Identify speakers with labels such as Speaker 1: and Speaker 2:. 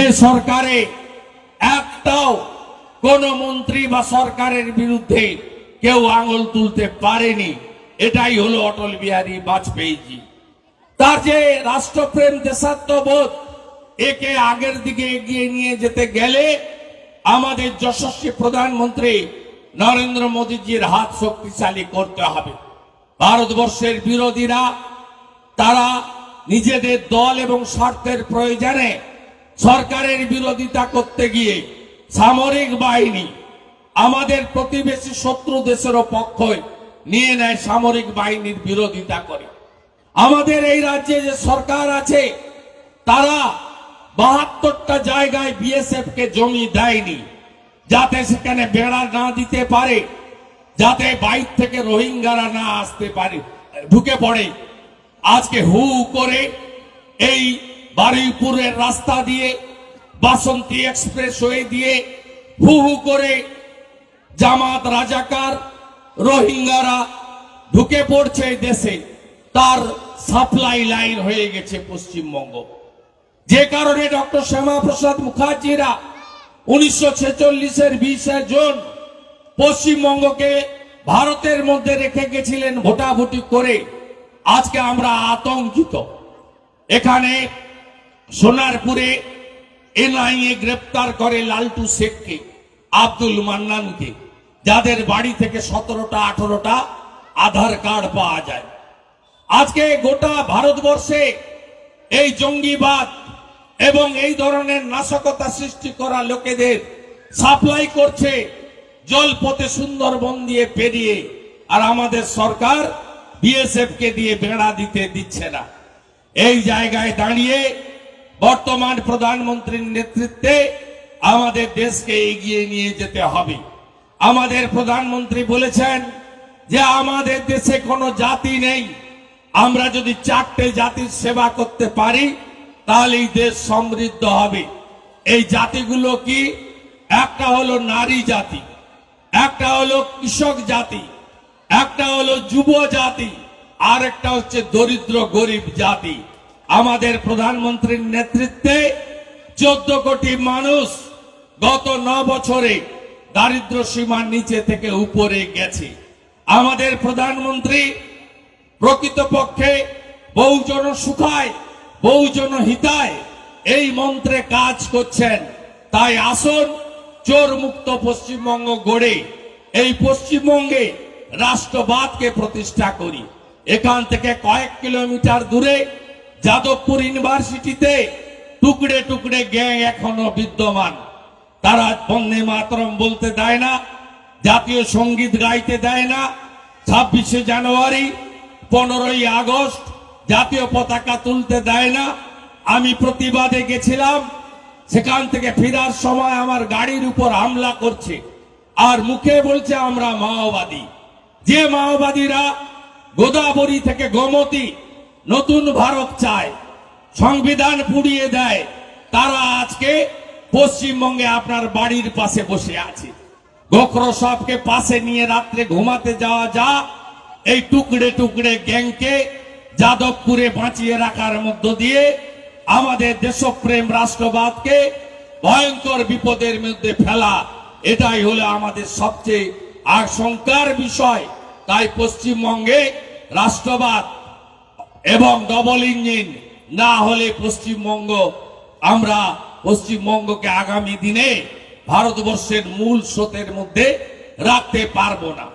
Speaker 1: যে সরকারে একটাও কোন মন্ত্রী বা সরকারের বিরুদ্ধে কেউ আঙুল তুলতে পারেনি, এটাই হলো অটল বিহারী বাজপেয়ীজি। তার যে রাষ্ট্রপ্রেম দেশাত্মবোধ, একে আগের দিকে এগিয়ে নিয়ে যেতে গেলে আমাদের যশস্বী প্রধানমন্ত্রী নরেন্দ্র মোদীজির হাত শক্তিশালী করতে হবে। ভারতবর্ষের বিরোধীরা, তারা নিজেদের দল এবং স্বার্থের প্রয়োজনে সরকারের বিরোধিতা করতে গিয়ে সামরিক বাহিনী আমাদের প্রতিবেশী শত্রু দেশেরও পক্ষ নিয়ে নেয় সামরিক বাহিনীর বিরোধিতা করে। আমাদের এই রাজ্যে যে সরকার আছে, তারা বাহাত্তরটা জায়গায় বিএসএফ কে জমি দেয়নি, যাতে সেখানে বেড়া না দিতে পারে, যাতে বাইর থেকে রোহিঙ্গারা না আসতে পারে, ঢুকে পড়ে। আজকে হু হু করে এই বারুইপুরের রাস্তা দিয়ে, বাসন্তী এক্সপ্রেস হয়ে দিয়ে হু হু করে জামাত রাজাকার রোহিঙ্গারা ঢুকে পড়ছে দেশে। তার সাপ্লাই লাইন হয়ে গেছে পশ্চিমবঙ্গ। যে কারণে ডক্টর শ্যামা প্রসাদ মুখার্জিরা উনিশশো ছেচল্লিশের বিশে জুন পশ্চিমবঙ্গকে ভারতের মধ্যে রেখে গেছিলেন ভোটাভুটি করে। আজকে আমরা আতঙ্কিত। এখানে সোনারপুরে এনআইএ গ্রেপ্তার করে লালটু শেখকে, আব্দুল মান্নানকে, যাদের বাড়ি থেকে সতেরোটা, আঠারোটা আধার কার্ড পাওয়া যায়। আজকে গোটা ভারতবর্ষে এই জঙ্গিবাদ এবং এই ধরনের নাশকতা সৃষ্টি করা লোকেদের সাপ্লাই করছে জলপথে সুন্দরবন দিয়ে পেরিয়ে, আর আমাদের সরকার বিএসএফ কে দিয়ে বেড়া দিতে দিচ্ছে না। এই জায়গায় দাঁড়িয়ে বর্তমান প্রধানমন্ত্রীর নেতৃত্বে আমাদের দেশকে এগিয়ে নিয়ে যেতে হবে। আমাদের প্রধানমন্ত্রী বলেছেন যে আমাদের দেশে কোনো জাতি নেই। আমরা যদি চারটে জাতির সেবা করতে পারি তাহলে এই দেশ সমৃদ্ধ হবে। এই জাতিগুলো কি? একটা হলো নারী জাতি, একটা হলো কৃষক জাতি, একটা হলো যুব জাতি আর একটা হচ্ছে দরিদ্র গরিব জাতি। আমাদের প্রধানমন্ত্রীর নেতৃত্বে চোদ্দ কোটি মানুষ গত ন বছরে দারিদ্র সীমার নিচে থেকে উপরে গেছে। আমাদের প্রধানমন্ত্রী প্রকৃতপক্ষে বহুজন সুখায়, বহুজন হিতায় এই মন্ত্রে কাজ করছেন। তাই আসুন চোর মুক্ত পশ্চিমবঙ্গ গড়ে এই পশ্চিমবঙ্গে রাষ্ট্রবাদকে প্রতিষ্ঠা করি। এখান থেকে কয়েক কিলোমিটার দূরে যাদবপুর ইউনিভার্সিটিতে টুকরে টুকরে গ্যাং এখনও বিদ্যমান। তারা বন্দে মাতরম বলতে দেয় না, জাতীয় সংগীত গাইতে দেয় না। ছাব্বিশে জানুয়ারি, পনেরোই আগস্ট জাতীয় পতাকা তুলতে দেয় না। আমি প্রতিবাদে গেছিলাম, সেখান থেকে ফেরার সময় আমার গাড়ির উপর হামলা করছে। আর মুখে বলছে, আমরা মাওবাদী। যে মাওবাদীরা গোদাবরী থেকে গোমতী নতুন ভারত চায়, সংবিধান পুড়িয়ে দেয়, তারা আজকে পশ্চিমবঙ্গে আপনার বাড়ির পাশে বসে আছে। গোখরো সবকে পাশে নিয়ে রাত্রে ঘুমাতে যাওয়া যা, এই টুকরে টুকরে গ্যাংকে যাদবপুরে বাঁচিয়ে রাখার মধ্য দিয়ে আমাদের দেশপ্রেম রাষ্ট্রবাদকে ভয়ঙ্কর বিপদের মধ্যে ফেলা, এটাই হলো আমাদের সবচেয়ে আশঙ্কার বিষয়। তাই পশ্চিমবঙ্গে রাষ্ট্রবাদ এবং ডবল ইঞ্জিন না হলে পশ্চিমবঙ্গ, আমরা পশ্চিমবঙ্গকে আগামী দিনে ভারতবর্ষের মূল স্রোতের মধ্যে রাখতে পারব না।